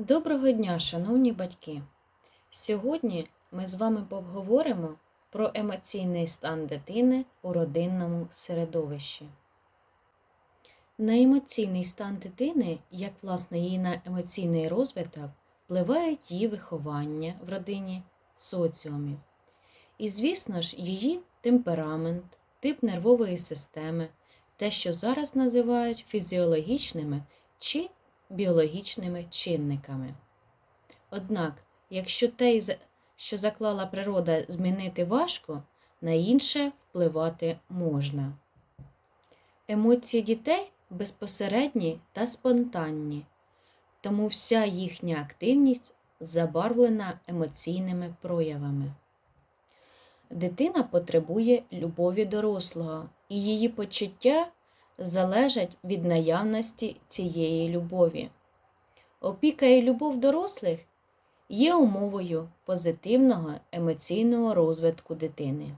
Доброго дня, шановні батьки! Сьогодні ми з вами поговоримо про емоційний стан дитини у родинному середовищі. На емоційний стан дитини, як власне її на емоційний розвиток, впливають її виховання в родині, соціумі. І, звісно ж, її темперамент, тип нервової системи, те, що зараз називають фізіологічними чи біологічними чинниками. Однак, якщо те, що заклала природа, змінити важко, на інше впливати можна. Емоції дітей безпосередні та спонтанні, тому вся їхня активність забарвлена емоційними проявами. Дитина потребує любові дорослого, і її почуття залежать від наявності цієї любові. Опіка і любов дорослих є умовою позитивного емоційного розвитку дитини.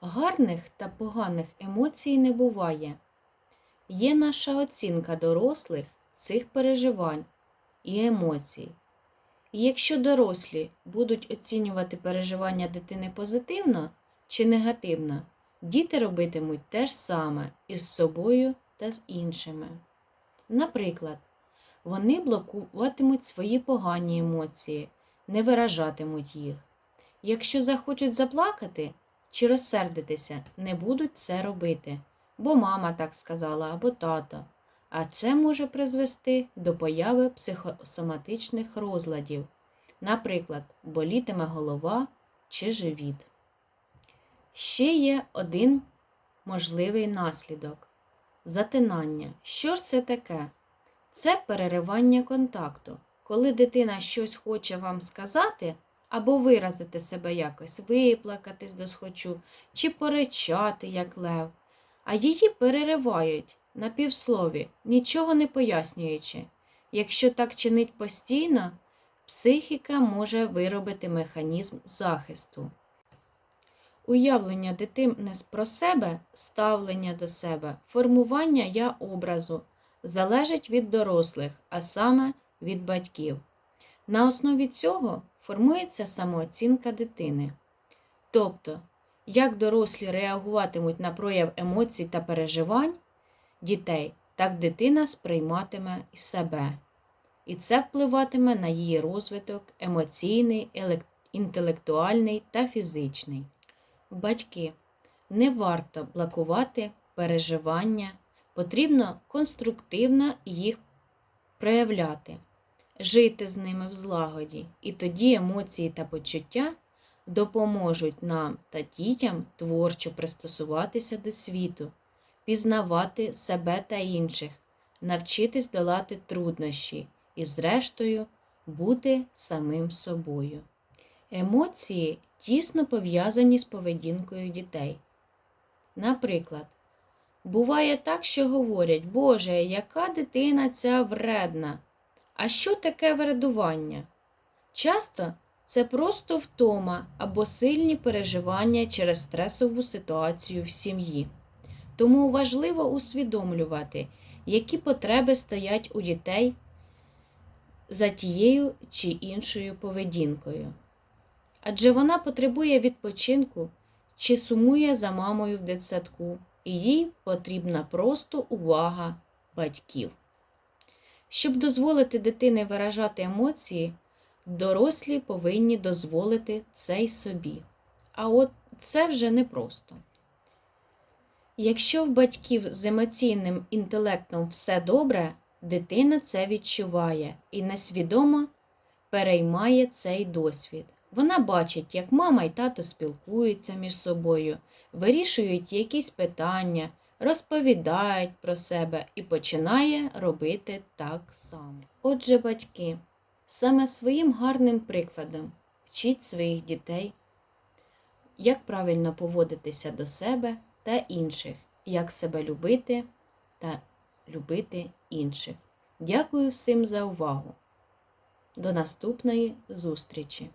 Гарних та поганих емоцій не буває. Є наша оцінка дорослих цих переживань і емоцій. І якщо дорослі будуть оцінювати переживання дитини позитивно чи негативно, діти робитимуть те ж саме із собою та з іншими. Наприклад, вони блокуватимуть свої погані емоції, не виражатимуть їх. Якщо захочуть заплакати чи розсердитися, не будуть це робити, бо мама так сказала або тато, а це може призвести до появи психосоматичних розладів, наприклад, болітиме голова чи живіт. Ще є один можливий наслідок затинання. Що ж це таке? Це переривання контакту. Коли дитина щось хоче вам сказати або виразити себе якось, виплакатись досхочу, чи поричати, як лев, а її переривають на півслові, нічого не пояснюючи. Якщо так чинить постійно, психіка може виробити механізм захисту. Уявлення дитини про себе, ставлення до себе, формування я образу залежить від дорослих, а саме від батьків. На основі цього формується самооцінка дитини. Тобто, як дорослі реагуватимуть на прояв емоцій та переживань дітей, так дитина сприйматиме і себе. І це впливатиме на її розвиток емоційний, інтелектуальний та фізичний. Батьки, не варто блокувати переживання, потрібно конструктивно їх проявляти, жити з ними в злагоді, і тоді емоції та почуття допоможуть нам та дітям творчо пристосуватися до світу, пізнавати себе та інших, навчитись долати труднощі і, зрештою, бути самим собою. Емоції тісно пов'язані з поведінкою дітей. Наприклад, буває так, що говорять, Боже, яка дитина ця вредна. А що таке вредування? Часто це просто втома або сильні переживання через стресову ситуацію в сім'ї. Тому важливо усвідомлювати, які потреби стоять у дітей за тією чи іншою поведінкою адже вона потребує відпочинку чи сумує за мамою в дитсадку, і їй потрібна просто увага батьків. Щоб дозволити дитині виражати емоції, дорослі повинні дозволити це й собі. А от це вже непросто. Якщо в батьків з емоційним інтелектом все добре, дитина це відчуває і несвідомо переймає цей досвід. Вона бачить, як мама і тато спілкуються між собою, вирішують якісь питання, розповідають про себе і починає робити так само. Отже, батьки, саме своїм гарним прикладом вчіть своїх дітей, як правильно поводитися до себе та інших, як себе любити та любити інших. Дякую всім за увагу. До наступної зустрічі!